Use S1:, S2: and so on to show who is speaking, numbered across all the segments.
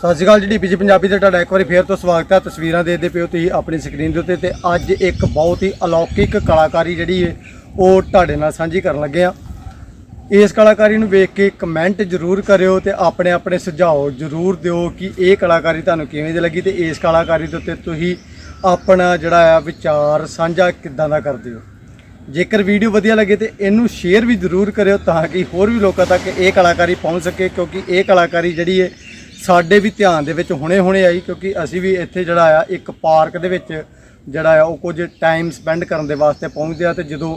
S1: ਸਤਿ ਸ਼੍ਰੀ ਅਕਾਲ ਜੀ, ਡੀਪੀਜੀ ਪੰਜਾਬੀ ਤੇ ਤੁਹਾਡਾ ਇੱਕ ਵਾਰੀ ਫੇਰ ਤੋਂ ਸਵਾਗਤ ਹੈ। ਤਸਵੀਰਾਂ ਦੇਖਦੇ ਪਿਓ ਤੁਸੀਂ ਆਪਣੀ ਸਕਰੀਨ ਦੇ ਉੱਤੇ ਤੇ ਅੱਜ ਇੱਕ ਬਹੁਤ ਹੀ ਅਲੌਕਿਕ ਕਲਾਕਾਰੀ ਜਿਹੜੀ ਹੈ ਉਹ ਤੁਹਾਡੇ ਨਾਲ ਸਾਂਝੀ ਕਰਨ ਲੱਗੇ ਆ ਇਸ ਕਲਾਕਾਰੀ ਨੂੰ ਵੇਖ ਕੇ ਕਮੈਂਟ ਜ਼ਰੂਰ ਕਰਿਓ ਤੇ ਆਪਣੇ ਆਪਣੇ ਸੁਝਾਅ ਜ਼ਰੂਰ ਦਿਓ ਕਿ ਇਹ ਕਲਾਕਾਰੀ ਤੁਹਾਨੂੰ ਕਿਵੇਂ ਦੀ ਲੱਗੀ ਤੇ ਇਸ ਕਲਾਕਾਰੀ ਦੇ ਉੱਤੇ ਤੁਸੀਂ ਆਪਣਾ ਜਿਹੜਾ ਆ ਵਿਚਾਰ ਸਾਂਝਾ ਕਿੱਦਾਂ ਦਾ ਕਰਦੇ ਹੋ। ਜੇਕਰ ਵੀਡੀਓ ਵਧੀਆ ਲੱਗੇ ਤੇ ਇਹਨੂੰ ਸ਼ੇਅਰ ਵੀ ਜ਼ਰੂਰ ਕਰਿਓ ਤਾਂ ਕਿ ਹੋਰ ਵੀ ਲੋਕਾਂ ਤੱਕ ਇਹ ਕਲਾਕਾਰੀ ਪਹੁੰਚ ਸਕੇ ਕਿਉਂਕਿ ਇਹ ਕਲਾਕਾਰੀ ਜਿਹੜੀ ਹੈ ਸਾਡੇ ਵੀ ਧਿਆਨ ਦੇ ਵਿੱਚ ਹੁਣੇ-ਹੁਣੇ ਆਈ ਕਿਉਂਕਿ ਅਸੀਂ ਵੀ ਇੱਥੇ ਜਿਹੜਾ ਆ, ਇੱਕ ਪਾਰਕ ਦੇ ਵਿੱਚ ਜਿਹੜਾ ਆ, ਉਹ ਕੁਝ ਟਾਈਮ ਸਪੈਂਡ ਕਰਨ ਦੇ ਵਾਸਤੇ ਪਹੁੰਚਦੇ ਆ ਤੇ ਜਦੋਂ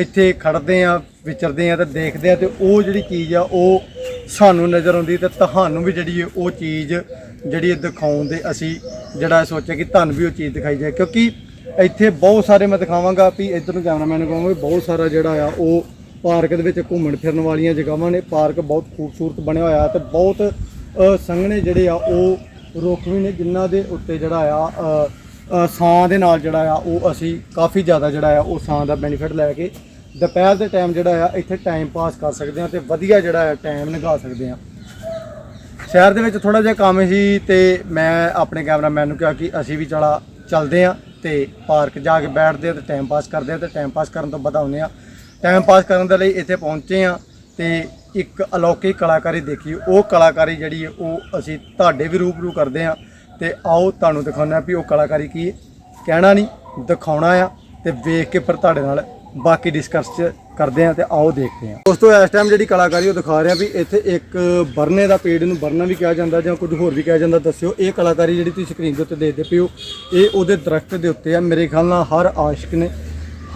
S1: ਇੱਥੇ ਖੜਦੇ ਆ, ਵਿਚਰਦੇ ਆ ਤੇ ਦੇਖਦੇ ਆ ਤੇ ਉਹ ਜਿਹੜੀ ਚੀਜ਼ ਆ, ਉਹ ਸਾਨੂੰ ਨਜ਼ਰ ਆਉਂਦੀ ਤੇ ਤੁਹਾਨੂੰ ਵੀ ਜਿਹੜੀ ਹੈ ਉਹ ਚੀਜ਼ ਜਿਹੜੀ ਹੈ ਦਿਖਾਉਣ ਦੇ ਅਸੀਂ ਜਿਹੜਾ ਸੋਚਿਆ ਕਿ ਤੁਹਾਨੂੰ ਵੀ ਉਹ ਚੀਜ਼ ਦਿਖਾਈ ਜਾਏ। ਕਿਉਂਕਿ ਇੱਥੇ ਬਹੁਤ ਸਾਰੇ ਮੈਂ ਦਿਖਾਵਾਂਗਾ ਵੀ ਇੱਧਰ ਨੂੰ ਕੈਮਰਾਮੈਨ ਨੂੰ ਕਹਾਂਗਾ ਵੀ ਬਹੁਤ ਸਾਰਾ ਜਿਹੜਾ ਆ, ਉਹ ਪਾਰਕ ਦੇ ਵਿੱਚ ਘੁੰਮਣ ਫਿਰਨ ਵਾਲੀਆਂ ਜਗ੍ਹਾਵਾਂ ਨੇ। ਪਾਰਕ ਬਹੁਤ ਖੂਬਸੂਰਤ ਬਣਿਆ ਹੋਇਆ ਤੇ ਬਹੁਤ ਸੰਘਣੇ ਜਿਹੜੇ ਆ ਉਹ ਰੁੱਖ ਵੀ ਨੇ ਜਿਨ੍ਹਾਂ ਦੇ ਉੱਤੇ ਜਿਹੜਾ ਆ ਅ, ਛਾਂ ਦੇ ਨਾਲ ਜਿਹੜਾ ਆ ਉਹ ਅਸੀਂ ਕਾਫੀ ਜ਼ਿਆਦਾ ਜਿਹੜਾ ਆ ਉਹ ਸਾਂ ਦਾ ਬੈਨੀਫਿਟ ਲੈ ਕੇ ਦੁਪਹਿਰ ਦੇ ਟਾਈਮ ਜਿਹੜਾ ਆ ਇੱਥੇ ਟਾਈਮ ਪਾਸ ਕਰ ਸਕਦੇ ਆ ਤੇ ਵਧੀਆ ਜਿਹੜਾ ਆ ਟਾਈਮ ਲਗਾ ਸਕਦੇ ਆ ਸ਼ਹਿਰ ਦੇ ਵਿੱਚ ਥੋੜਾ ਜਿਹਾ ਕੰਮ ਸੀ ਤੇ ਮੈਂ ਆਪਣੇ ਕੈਮਰਾਮੈਨ ਨੂੰ ਕਿਹਾ ਕਿ ਅਸੀਂ ਵੀ ਚਲਾ ਚੱਲਦੇ ਆ ਤੇ ਪਾਰਕ ਜਾ ਕੇ ਬੈਠਦੇ ਆ ਤੇ ਟਾਈਮ ਪਾਸ ਕਰਦੇ ਆ ਤੇ ਟਾਈਮ ਪਾਸ ਕਰਨ ਤੋਂ ਬਾਅਦ ਆਉਂਦੇ ਆ ਟਾਈਮ ਪਾਸ ਕਰਨ ਦੇ ਲਈ ਇੱਥੇ ਪਹੁੰਚੇ ਆ ਤੇ ਇੱਕ ਅਲੌਕਿਕ ਕਲਾਕਾਰੀ ਦੇਖੀ। ਉਹ ਕਲਾਕਾਰੀ ਜਿਹੜੀ ਹੈ, ਉਹ ਅਸੀਂ ਤੁਹਾਡੇ ਵੀ ਰੂਬਰੂ ਕਰਦੇ ਆ ਤੇ ਆਓ ਤੁਹਾਨੂੰ ਦਿਖਾਉਣਾ ਵੀ ਉਹ ਕਲਾਕਾਰੀ ਕੀ ਹੈ। ਕਹਿਣਾ ਨਹੀਂ, ਦਿਖਾਉਣਾ ਆ ਤੇ ਵੇਖ ਕੇ ਫਿਰ ਤੁਹਾਡੇ ਨਾਲ ਬਾਕੀ ਡਿਸਕਸ ਕਰਦੇ ਆ ਤੇ ਆਓ ਦੇਖਦੇ ਆ ਦੋਸਤੋ, ਇਸ ਟਾਈਮ ਜਿਹੜੀ ਕਲਾਕਾਰੀ ਉਹ ਦਿਖਾ ਰਿਹਾ ਵੀ ਇੱਥੇ ਇੱਕ ਬਰਨੇ ਦਾ ਪੇੜ ਨੂੰ ਬਰਨਾ ਵੀ ਕਿਹਾ ਜਾਂਦਾ ਜਾਂ ਕੁਝ ਹੋਰ ਵੀ ਕਿਹਾ ਜਾਂਦਾ, ਦੱਸਿਓ। ਇਹ ਕਲਾਕਾਰੀ ਜਿਹੜੀ ਤੁਸੀਂ ਸਕਰੀਨ ਦੇ ਉੱਤੇ ਦੇਖਦੇ ਪਿਓ ਇਹ ਉਹਦੇ ਦਰਖਤ ਦੇ ਉੱਤੇ ਆ। ਮੇਰੇ ਖਿਆਲ ਨਾਲ ਹਰ ਆਸ਼ਿਕ ਨੇ,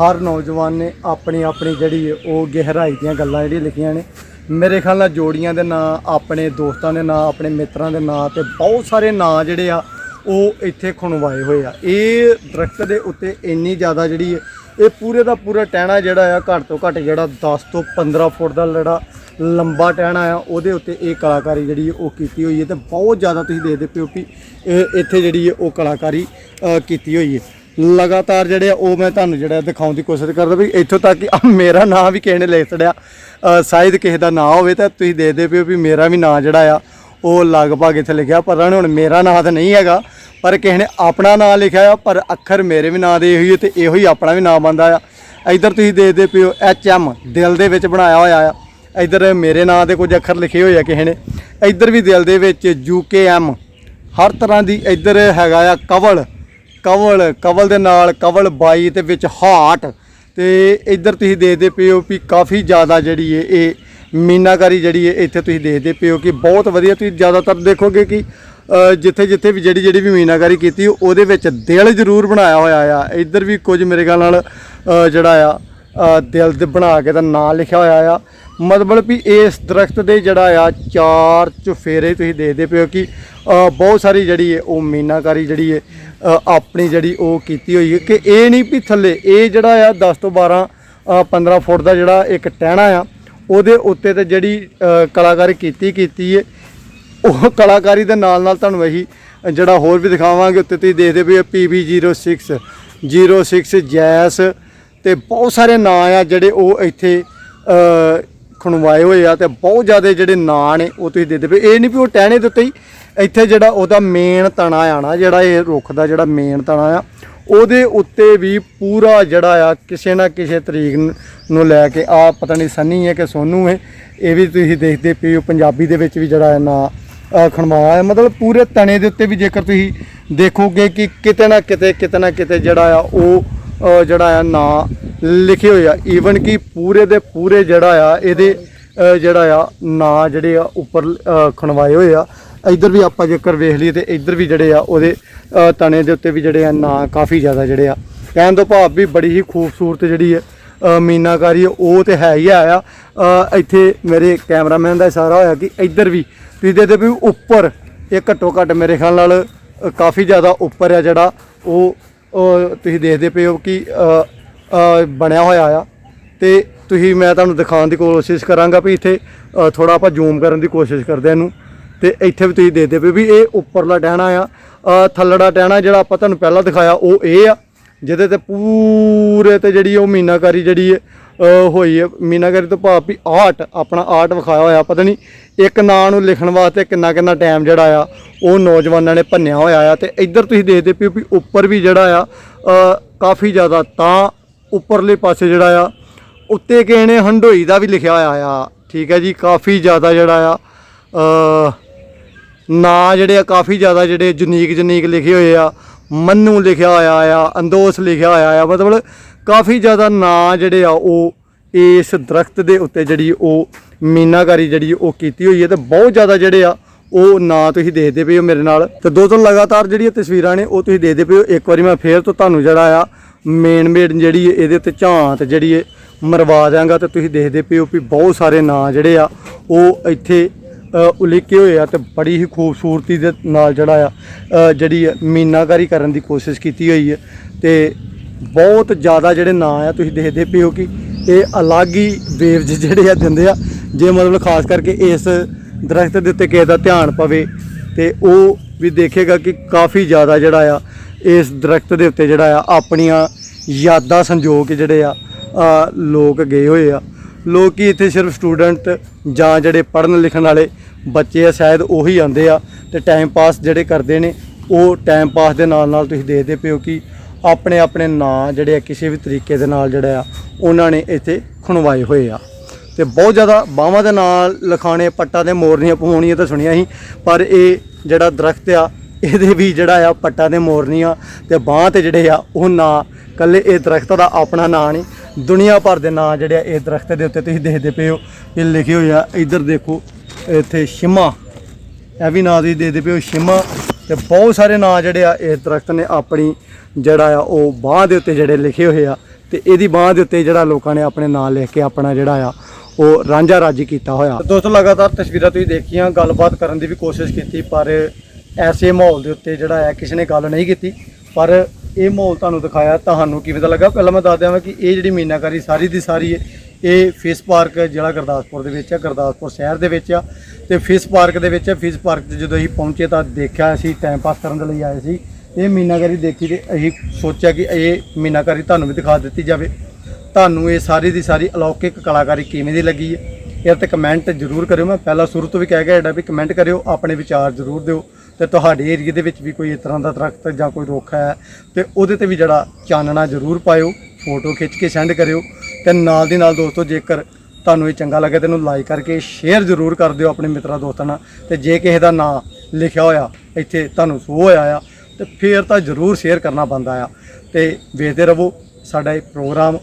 S1: ਹਰ ਨੌਜਵਾਨ ਨੇ ਆਪਣੀ ਆਪਣੀ ਜਿਹੜੀ ਹੈ, ਉਹ ਗਹਿਰਾਈ ਦੀਆਂ ਗੱਲਾਂ ਜਿਹੜੀਆਂ ਲਿਖੀਆਂ ਨੇ। ਮੇਰੇ ਖਿਆਲ ਨਾਲ ਜੋੜੀਆਂ ਦੇ ਨਾਂ, ਆਪਣੇ ਦੋਸਤਾਂ ਦੇ ਨਾਂ, ਆਪਣੇ ਮਿੱਤਰਾਂ ਦੇ ਨਾਂ ਤੇ ਬਹੁਤ ਸਾਰੇ ਨਾਂ ਜਿਹੜੇ ਆ, ਉਹ ਇੱਥੇ ਖੁਣਵਾਏ ਹੋਏ ਆ। ਇਹ ਦਰਖਤ ਦੇ ਉੱਤੇ ਇੰਨੀ ਜ਼ਿਆਦਾ ਜਿਹੜੀ ਹੈ ਇਹ ਪੂਰੇ ਦਾ ਪੂਰਾ ਟਹਿਣਾ ਜਿਹੜਾ ਆ, ਘੱਟ ਤੋਂ ਘੱਟ ਜਿਹੜਾ 10 ਤੋਂ 15 ਫੁੱਟ ਦਾ ਜਿਹੜਾ ਲੰਬਾ ਟਹਿਣਾ ਆ, ਉਹਦੇ ਉੱਤੇ ਇਹ ਕਲਾਕਾਰੀ ਜਿਹੜੀ ਉਹ ਕੀਤੀ ਹੋਈ ਹੈ ਤੇ ਬਹੁਤ ਜ਼ਿਆਦਾ ਤੁਸੀਂ ਦੇਖਦੇ ਪਿਓ ਕਿ ਇਹ ਇੱਥੇ ਜਿਹੜੀ ਹੈ ਉਹ ਕਲਾਕਾਰੀ ਕੀਤੀ ਹੋਈ ਹੈ। ਲਗਾਤਾਰ ਜਿਹੜੇ ਆ, ਉਹ ਮੈਂ ਤੁਹਾਨੂੰ ਜਿਹੜਾ ਦਿਖਾਉਣ ਦੀ ਕੋਸ਼ਿਸ਼ ਕਰਦਾ ਵੀ ਇੱਥੋਂ ਤੱਕ ਕਿ ਮੇਰਾ ਨਾਮ ਵੀ ਕਿਸੇ ਨੇ ਲਿਖ ਛੜਿਆ ਸ਼ਾਇਦ ਕਿਸੇ ਦਾ ਨਾਂ ਹੋਵੇ ਤਾਂ ਤੁਸੀਂ ਦੇਖਦੇ ਪਿਓ ਵੀ ਮੇਰਾ ਵੀ ਨਾਂ ਜਿਹੜਾ ਆ, ਉਹ ਲਗਭਗ ਇੱਥੇ ਲਿਖਿਆ, ਪਰ ਨਹੀਂ ਹੁਣ ਮੇਰਾ ਨਾਂ ਤਾਂ ਨਹੀਂ ਹੈਗਾ, ਪਰ ਕਿਸੇ ਨੇ ਆਪਣਾ ਨਾਂ ਲਿਖਿਆ ਆ, ਪਰ ਅੱਖਰ ਮੇਰੇ ਵੀ ਨਾਂ ਦੇ ਇਹੋ ਹੀ ਆ ਤੇ ਇਹੋ ਹੀ ਆਪਣਾ ਵੀ ਨਾਂ ਬੰਦਾ ਆ। ਇੱਧਰ ਤੁਸੀਂ ਦੇਖਦੇ ਪਿਓ ਐਚ ਐਮ ਦਿਲ ਦੇ ਵਿੱਚ ਬਣਾਇਆ ਹੋਇਆ ਆ। ਇੱਧਰ ਮੇਰੇ ਨਾਂ ਦੇ ਕੁਝ ਅੱਖਰ ਲਿਖੇ ਹੋਏ ਆ ਕਿਸੇ ਨੇ। ਇੱਧਰ ਵੀ ਦਿਲ ਦੇ ਵਿੱਚ ਯੂ ਕੇ ਐਮ ਹਰ ਤਰ੍ਹਾਂ ਦੀ ਇੱਧਰ ਹੈਗਾ ਆ ਕਵਲ ਕਵਲ ਕਵਲ ਦੇ ਨਾਲ ਕਵਲ 22 ਤੇ ਵਿੱਚ ਹਾਟ ਤੇ ਇੱਧਰ ਤੁਸੀਂ ਦੇਖਦੇ ਪਿਓ ਵੀ ਕਾਫੀ ਜ਼ਿਆਦਾ ਜਿਹੜੀ ਹੈ ਇਹ ਮੀਨਾਕਾਰੀ ਜਿਹੜੀ ਹੈ ਇੱਥੇ ਤੁਸੀਂ ਦੇਖਦੇ ਪਿਓ ਕਿ ਬਹੁਤ ਵਧੀਆ ਤੁਸੀਂ ਜ਼ਿਆਦਾਤਰ ਦੇਖੋਗੇ ਕਿ ਜਿੱਥੇ ਜਿੱਥੇ ਵੀ ਜਿਹੜੀ ਜਿਹੜੀ ਵੀ ਮੀਨਾਕਾਰੀ ਕੀਤੀ, ਉਹਦੇ ਵਿੱਚ ਦਿਲ ਜ਼ਰੂਰ ਬਣਾਇਆ ਹੋਇਆ ਆ। ਇੱਧਰ ਵੀ ਕੁਝ ਮੇਰੇ ਖਿਆਲ ਨਾਲ ਜਿਹੜਾ ਆ ਦਿਲ ਦੇ ਬਣਾ ਕੇ ਤਾਂ ਨਾਂ ਲਿਖਿਆ ਹੋਇਆ ਆ। ਮਤਲਬ ਵੀ ਇਸ ਦਰਖਤ ਦੇ ਜਿਹੜਾ ਆ ਚਾਰ ਚੁਫੇਰੇ ਤੁਸੀਂ ਦੇਖਦੇ ਪਿਓ ਕਿ ਬਹੁਤ ਸਾਰੀ ਜਿਹੜੀ ਹੈ ਉਹ ਮੀਨਾਕਾਰੀ ਜਿਹੜੀ ਹੈ ਆਪਣੀ ਜਿਹੜੀ ਉਹ ਕੀਤੀ ਹੋਈ ਹੈ ਕਿ ਇਹ ਨਹੀਂ ਵੀ ਥੱਲੇ ਇਹ ਜਿਹੜਾ ਆ 10 ਤੋਂ 12 ਅ, 15 ਫੁੱਟ ਦਾ ਜਿਹੜਾ ਇੱਕ ਟਹਿਣਾ ਆ ਉਹਦੇ ਉੱਤੇ ਤੇ ਜਿਹੜੀ ਕਲਾਕਾਰੀ ਕੀਤੀ ਕੀਤੀ ਹੈ ਉਹ ਕਲਾਕਾਰੀ ਦੇ ਨਾਲ ਨਾਲ ਤੁਹਾਨੂੰ ਇਹੀ ਜਿਹੜਾ ਹੋਰ ਵੀ ਦਿਖਾਵਾਂਗੇ ਉੱਤੇ ਤੁਸੀਂ ਦੇਖਦੇ ਪਏ ਵੀ PB06 06 ਜੈਸ ਤੇ ਬਹੁਤ ਸਾਰੇ ਨਾਂ ਆ ਜਿਹੜੇ ਉਹ ਇੱਥੇ ਖਣਵਾਏ ਹੋਏ ਆ ਤੇ ਬਹੁਤ ਜ਼ਿਆਦਾ ਜਿਹੜੇ ਨਾਂ ਨੇ ਉਹ ਤੁਸੀਂ ਦੇਖਦੇ ਪਏ। ਇਹ ਨਹੀਂ ਵੀ ਉਹ ਟਹਿਣੇ ਦੇ ਉੱਤੇ ਹੀ ਇੱਥੇ ਜਿਹੜਾ ਉਹਦਾ ਮੇਨ ਤਣਾ ਆ ਨਾ, ਜਿਹੜਾ ਇਹ ਰੁੱਖ ਦਾ ਜਿਹੜਾ ਮੇਨ ਤਣਾ ਆ, ਉਹਦੇ ਉੱਤੇ ਵੀ ਪੂਰਾ ਜਿਹੜਾ ਆ ਕਿਸੇ ਨਾ ਕਿਸੇ ਤਰੀਕ ਨੂੰ- ਲੈ ਕੇ ਆ, ਪਤਾ ਨਹੀਂ ਸੰਨੀ ਹੈ ਕਿ ਸੋਨੂ ਹੈ, ਇਹ ਵੀ ਤੁਸੀਂ ਦੇਖਦੇ ਪਏ ਹੋ, ਪੰਜਾਬੀ ਦੇ ਵਿੱਚ ਵੀ ਜਿਹੜਾ ਹੈ ਨਾ ਖਣਵਾਇਆ ਹੈ ਮਤਲਬ ਪੂਰੇ ਤਣੇ ਦੇ ਉੱਤੇ ਵੀ ਜੇਕਰ ਤੁਸੀਂ ਦੇਖੋਗੇ ਕਿ ਕਿਤੇ ਨਾ ਕਿਤੇ ਕਿਤੇ ਨਾ ਕਿਤੇ ਜਿਹੜਾ ਆ ਉਹ ਜਿਹੜਾ ਆ ਨਾਂ ਲਿਖੇ ਹੋਏ ਆ। ਈਵਨ ਕਿ ਪੂਰੇ ਦੇ ਪੂਰੇ ਜਿਹੜਾ ਆ ਇਹਦੇ ਜਿਹੜਾ ਆ ਨਾਂ ਜਿਹੜੇ ਆ ਉੱਪਰ ਖਣਵਾਏ ਹੋਏ ਆ। ਇੱਧਰ ਵੀ ਆਪਾਂ ਜੇਕਰ ਵੇਖ ਲਈਏ ਤੇ ਇੱਧਰ ਵੀ ਜਿਹੜੇ ਆ ਉਹਦੇ ਤਣੇ ਦੇ ਉੱਤੇ ਵੀ ਜਿਹੜੇ ਆ ਨਾਂ ਕਾਫੀ ਜ਼ਿਆਦਾ ਜਿਹੜੇ ਆ। ਕਹਿਣ ਤੋਂ ਭਾਵ ਵੀ ਬੜੀ ਹੀ ਖੂਬਸੂਰਤ ਜਿਹੜੀ ਹੈ ਮੀਨਾਕਾਰੀ ਹੈ, ਉਹ ਤੇ ਹੈ ਹੀ ਆ ਇੱਥੇ ਮੇਰੇ ਕੈਮਰਾਮੈਨ ਦਾ ਇਸ਼ਾਰਾ ਹੋਇਆ ਕਿ ਇੱਧਰ ਵੀ ਇਹਦੇ 'ਤੇ ਵੀ ਉੱਪਰ ਇਹ ਘੱਟੋ ਘੱਟ ਮੇਰੇ ਖਿਆਲ ਨਾਲ ਕਾਫੀ ਜ਼ਿਆਦਾ ਉੱਪਰ ਆ ਜਿਹੜਾ ਉਹ ਤੁਸੀਂ ਦੇਖਦੇ ਪਏ ਹੋ ਕਿ ਬਣਿਆ ਹੋਇਆ ਆ। ਤੇ ਤੁਸੀਂ, ਮੈਂ ਤੁਹਾਨੂੰ ਦਿਖਾਉਣ ਦੀ ਕੋਸ਼ਿਸ਼ ਕਰਾਂਗਾ ਵੀ ਇੱਥੇ ਥੋੜਾ ਆਪਾਂ ਜ਼ੂਮ ਕਰਨ ਦੀ ਕੋਸ਼ਿਸ਼ ਕਰਦੇ ਹਾਂ ਇਹਨੂੰ। ਤੇ ਇੱਥੇ ਵੀ ਤੁਸੀਂ ਦੇਖਦੇ ਪਏ ਵੀ ਇਹ ਉੱਪਰਲਾ ਟਹਿਣਾ ਆ। ਥੱਲੜਾ ਟਹਿਣਾ ਜਿਹੜਾ ਆਪਾਂ ਤੁਹਾਨੂੰ ਪਹਿਲਾਂ ਦਿਖਾਇਆ, ਉਹ ਇਹ ਆ। ਜਿਹਦੇ ਤੇ ਪੂਰੇ ਤੇ ਜਿਹੜੀ ਉਹ ਮੀਨਾਕਾਰੀ ਜਿਹੜੀ ਹੈ ਹੋਈ ਹੈ। ਮੀਨਾਕਾਰੀ ਤੋਂ ਭਾਵ ਵੀ ਆਰਟ, ਆਪਣਾ ਆਰਟ ਵਿਖਾਇਆ ਹੋਇਆ, ਪਤਾ ਨਹੀਂ ਇੱਕ ਨਾਂ ਨੂੰ ਲਿਖਣ ਵਾਸਤੇ ਕਿੰਨਾ ਕਿੰਨਾ ਟਾਈਮ ਜਿਹੜਾ ਆ, ਉਹ ਨੌਜਵਾਨਾਂ ਨੇ ਭੰਨਿਆ ਹੋਇਆ ਆ। ਤੇ ਇੱਧਰ ਤੁਸੀਂ ਦੇਖਦੇ ਪਿਓ ਵੀ ਉੱਪਰ ਵੀ ਜਿਹੜਾ ਆ ਕਾਫੀ ਜ਼ਿਆਦਾ ਤਾਂ ਉੱਪਰਲੇ ਪਾਸੇ ਜਿਹੜਾ ਆ, ਉੱਤੇ ਕਿਸੇ ਨੇ ਹੰਡੋਈ ਦਾ ਵੀ ਲਿਖਿਆ ਹੋਇਆ ਆ। ਠੀਕ ਹੈ ਜੀ, ਕਾਫੀ ਜ਼ਿਆਦਾ ਜਿਹੜਾ ਆ ਨਾਂ ਜਿਹੜੇ ਆ, ਕਾਫੀ ਜ਼ਿਆਦਾ ਜਿਹੜੇ ਯੂਨੀਕ ਯੂਨੀਕ ਲਿਖੇ ਹੋਏ ਆ। ਮੰਨੂ ਲਿਖਿਆ ਹੋਇਆ ਆ, ਅੰਦੋਸ ਲਿਖਿਆ ਹੋਇਆ ਆ। ਮਤਲਬ ਕਾਫੀ ਜ਼ਿਆਦਾ ਨਾਂ ਜਿਹੜੇ ਆ ਉਹ ਇਸ ਦਰਖਤ ਦੇ ਉੱਤੇ ਜਿਹੜੀ ਉਹ ਮੀਨਾਕਾਰੀ ਜਿਹੜੀ ਉਹ ਕੀਤੀ ਹੋਈ ਹੈ ਤੇ ਬਹੁਤ ਜ਼ਿਆਦਾ ਜਿਹੜੇ ਆ ਉਹ ਨਾਂ ਤੁਸੀਂ ਦੇਖਦੇ ਪਏ ਹੋ ਮੇਰੇ ਨਾਲ ਤੇ ਦੋ ਤੋਂ ਲਗਾਤਾਰ ਜਿਹੜੀਆਂ ਤਸਵੀਰਾਂ ਨੇ ਉਹ ਤੁਸੀਂ ਦੇਖਦੇ ਪਏ ਹੋ। ਇੱਕ ਵਾਰੀ ਮੈਂ ਫੇਰ ਤੋਂ ਤੁਹਾਨੂੰ ਜਿਹੜਾ ਆ ਮੇਨ ਮੇਨ ਜਿਹੜੀ ਇਹਦੇ ਉੱਤੇ ਝਾਂਤ ਜਿਹੜੀ ਹੈ ਮਰਵਾ ਦਿਆਂਗਾ ਤੇ ਤੁਸੀਂ ਦੇਖਦੇ ਪਏ ਹੋ ਵੀ ਬਹੁਤ ਸਾਰੇ ਨਾਂ ਜਿਹੜੇ ਆ ਉਹ ਇੱਥੇ ਉਲੀਕੇ ਹੋਏ ਆ ਤੇ ਬੜੀ ਹੀ ਖੂਬਸੂਰਤੀ ਦੇ ਨਾਲ ਜਿਹੜਾ ਆ ਜਿਹੜੀ ਹੈ ਮੀਨਾਕਾਰੀ ਕਰਨ ਦੀ ਕੋਸ਼ਿਸ਼ ਕੀਤੀ ਹੋਈ ਹੈ ਤੇ ਬਹੁਤ ਜ਼ਿਆਦਾ ਜਿਹੜੇ ਨਾਂ ਆ, ਤੁਸੀਂ ਦੇਖਦੇ ਪਏ ਹੋ ਕਿ ਇਹ ਅਲੱਗ ਹੀ ਵੇਵਜ ਜਿਹੜੇ ਆ ਦਿੰਦੇ ਆ। ਜੇ ਮਤਲਬ ਖਾਸ ਕਰਕੇ ਇਸ ਦਰਖਤ ਦੇ ਉੱਤੇ ਕਿਸੇ ਦਾ ਧਿਆਨ ਪਵੇ ਤੇ ਉਹ ਵੀ ਦੇਖੇਗਾ ਕਿ ਕਾਫੀ ਜ਼ਿਆਦਾ ਜਿਹੜਾ ਆ, ਇਸ ਦਰਖਤ ਦੇ ਉੱਤੇ ਜਿਹੜਾ ਆ, ਆਪਣੀਆਂ ਯਾਦਾਂ ਸੰਜੋਗ ਕੇ ਜਿਹੜੇ ਆ ਲੋਕ ਗਏ ਹੋਏ ਆ। ਲੋਕੀ ਇੱਥੇ ਸਿਰਫ ਸਟੂਡੈਂਟ ਜਾਂ ਜਿਹੜੇ ਪੜ੍ਹਨ ਲਿਖਣ ਵਾਲੇ ਬੱਚੇ ਆ, ਸ਼ਾਇਦ ਉਹੀ ਆਉਂਦੇ ਆ ਤੇ ਟਾਈਮ ਪਾਸ ਜਿਹੜੇ ਕਰਦੇ ਨੇ, ਉਹ ਟਾਈਮ ਪਾਸ ਦੇ ਨਾਲ ਨਾਲ ਤੁਸੀਂ ਦੇਖਦੇ ਪਿਓ ਕਿ ਆਪਣੇ ਆਪਣੇ ਨਾਂ ਜਿਹੜੇ ਆ ਕਿਸੇ ਵੀ ਤਰੀਕੇ ਦੇ ਨਾਲ ਜਿਹੜਾ ਆ, ਉਹਨਾਂ ਨੇ ਇੱਥੇ ਖੁਣਵਾਏ ਹੋਏ ਆ। ਤੇ ਬਹੁਤ ਜ਼ਿਆਦਾ ਬਾਹਾਂ ਦੇ ਨਾਲ ਲਖਾਣੇ, ਪੱਟਾਂ ਦੇ ਮੋਰਨੀਆਂ ਪਵਾਉਣੀਆਂ ਤਾਂ ਸੁਣਿਆ ਸੀ, ਪਰ ਇਹ ਜਿਹੜਾ ਦਰਖਤ ਆ, ਇਹਦੇ ਵੀ ਜਿਹੜਾ ਆ ਪੱਟਾਂ ਦੇ ਮੋਰਨੀਆਂ ਤੇ ਬਾਹਾਂ ਤੇ ਜਿਹੜੇ ਆ, ਉਹ ਨਾਂ, ਕੱਲੇ ਇਹ ਦਰਖਤ ਦਾ ਆਪਣਾ ਨਾਂ ਨਹੀਂ, ਦੁਨੀਆ ਭਰ ਦੇ ਨਾਂ ਜਿਹੜੇ ਆ ਇਹ ਦਰਖਤ ਦੇ ਉੱਤੇ ਤੁਸੀਂ ਦੇਖਦੇ ਪਏ ਹੋ, ਇਹ ਲਿਖੇ ਹੋਏ ਆ, ਇੱਧਰ ਦੇਖੋ, ਇੱਥੇ ਸ਼ਿਮਾ, ਇਹ ਵੀ ਨਾਂ ਤੁਸੀਂ ਦੇਖਦੇ ਪਏ ਹੋ, ਸ਼ਿਮਾ, ਤੇ ਬਹੁਤ ਸਾਰੇ ਨਾਂ ਜਿਹੜੇ ਆ, ਇਹ ਦਰਖਤ ਨੇ ਆਪਣੀ ਜਿਹੜਾ ਆ, ਉਹ ਬਾਂਹ ਦੇ ਉੱਤੇ ਜਿਹੜੇ ਲਿਖੇ ਹੋਏ ਆ ਤੇ ਇਹਦੀ ਬਾਂਹ ਦੇ ਉੱਤੇ ਜਿਹੜਾ ਲੋਕਾਂ ਨੇ ਆਪਣੇ ਨਾਂ ਲਿਖ ਕੇ ਆਪਣਾ ਜਿਹੜਾ ਆ, ਉਹ ਰਾਂਝਾ ਰਾਜੀ ਕੀਤਾ ਹੋਇਆ। ਦੋਸਤੋ, ਲਗਾਤਾਰ ਤਸਵੀਰਾਂ ਤੁਸੀਂ ਦੇਖੀਆਂ, ਗੱਲਬਾਤ ਕਰਨ ਦੀ ਵੀ ਕੋਸ਼ਿਸ਼ ਕੀਤੀ, ਪਰ ਐਸੇ ਮਾਹੌਲ ਦੇ ਉੱਤੇ ਜਿਹੜਾ ਆ, ਕਿਸੇ ਨੇ ਗੱਲ ਨਹੀਂ ਕੀਤੀ। ਪਰ ਇਹ ਮਾਹੌਲ ਤੁਹਾਨੂੰ ਦਿਖਾਇਆ, ਤੁਹਾਨੂੰ ਕਿਵੇਂ ਦਾ ਲੱਗਾ? ਪਹਿਲਾਂ ਮੈਂ ਦੱਸ ਦਿਆਂ ਕਿ ਇਹ ਜਿਹੜੀ ਮੀਨਾਕਾਰੀ ਸਾਰੀ ਦੀ ਸਾਰੀ ਹੈ, ਇਹ ਫਿਸ਼ ਪਾਰਕ ਜਿਹੜਾ ਗੁਰਦਾਸਪੁਰ ਦੇ ਵਿੱਚ ਆ, ਗੁਰਦਾਸਪੁਰ ਸ਼ਹਿਰ ਦੇ ਵਿੱਚ ਆ। ਤੇ ਫਿਸ਼ ਪਾਰਕ ਦੇ ਵਿੱਚ, ਫਿਸ਼ ਪਾਰਕ 'ਚ ਜਦੋਂ ਅਸੀਂ ਪਹੁੰਚੇ ਤਾਂ ਦੇਖਿਆ ਅਸੀਂ ਟਾਈਮ ਪਾਸ ਕਰਨ ਦੇ ਲਈ ਆਏ ਸੀ। ਇਹ ਮੀਨਾਕਾਰੀ ਦੇਖੀ ਤੇ ਅਸੀਂ ਸੋਚਿਆ ਕਿ ਇਹ ਮੀਨਾਕਾਰੀ ਤੁਹਾਨੂੰ ਵੀ ਦਿਖਾ ਦਿੱਤੀ ਜਾਵੇ। ਤੁਹਾਨੂੰ ਇਹ ਸਾਰੀ ਦੀ ਸਾਰੀ ਅਲੌਕਿਕ ਕਲਾਕਾਰੀ ਕਿਵੇਂ ਦੀ ਲੱਗੀ ਹੈ? ਇਹ ਤੇ ਕਮੈਂਟ ਜ਼ਰੂਰ ਕਰਿਓ। ਮੈਂ ਪਹਿਲਾਂ ਸ਼ੁਰੂ ਤੋਂ ਵੀ ਕਹਿ ਗਿਆ ਜਿਹੜਾ ਵੀ ਕਮੈਂਟ ਕਰਿਓ, ਆਪਣੇ ਵਿਚਾਰ ਜ਼ਰੂਰ ਦਿਓ। ਤੇ ਤੁਹਾਡੇ ਏਰੀਏ ਦੇ ਵਿੱਚ ਵੀ ਕੋਈ ਇਸ ਤਰ੍ਹਾਂ ਦਾ ਦਰਖਤ ਜਾਂ ਕੋਈ ਰੁੱਖ ਹੈ ਤੇ ਉਹਦੇ ਤੇ ਵੀ ਜਿਹੜਾ ਚਾਨਣਾ ਜ਼ਰੂਰ ਪਾਇਓ, ਫੋਟੋ ਖਿੱਚ ਕੇ ਸੈਂਡ ਕਰਿਓ। ਤੇ ਨਾਲ ਦੀ ਨਾਲ ਦੋਸਤੋ, ਜੇਕਰ ਤੁਹਾਨੂੰ ਇਹ ਚੰਗਾ ਲੱਗੇ ਤੇ ਇਹਨੂੰ ਲਾਈਕ ਕਰਕੇ ਸ਼ੇਅਰ ਜ਼ਰੂਰ ਕਰ ਦਿਓ ਆਪਣੇ ਮਿੱਤਰਾਂ ਦੋਸਤਾਂ ਨਾਲ। ਤੇ ਜੇ ਕਿਸੇ ਦਾ ਨਾਂ ਲਿਖਿਆ ਹੋਇਆ, ਇੱਥੇ ਤੁਹਾਨੂੰ ਸੋ ਹੋਇਆ ਆ ਤੇ ਫੇਰ ਤਾਂ ਜ਼ਰੂਰ ਸ਼ੇਅਰ ਕਰਨਾ ਬੰਦਾ ਆ ਤੇ ਵੇਖਦੇ ਰਹੋ ਸਾਡਾ ਇਹ ਪ੍ਰੋਗਰਾਮ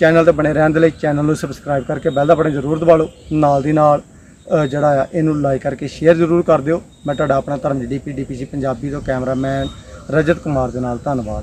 S1: ਚੈਨਲ ਤੇ ਬਣੇ ਰਹਿਣ ਦੇ ਲਈ ਚੈਨਲ ਨੂੰ ਸਬਸਕ੍ਰਾਈਬ ਕਰਕੇ ਬੈਲ ਦਾ ਬਟਨ ਜ਼ਰੂਰ ਦਬਾ ਲਓ। ਨਾਲ ਦੀ ਨਾਲ ਜਿਹੜਾ ਆ, ਇਹਨੂੰ ਲਾਈਕ ਕਰਕੇ ਸ਼ੇਅਰ ਜ਼ਰੂਰ ਕਰ ਦਿਓ। ਮੈਂ ਤੁਹਾਡਾ ਆਪਣਾ ਧਰਮ ਡੀਪੀ ਡੀਪੀਸੀ ਪੰਜਾਬੀ ਤੋਂ ਕੈਮਰਾਮੈਨ ਰਜਤ ਕੁਮਾਰ ਦੇ ਨਾਲ। ਧੰਨਵਾਦ।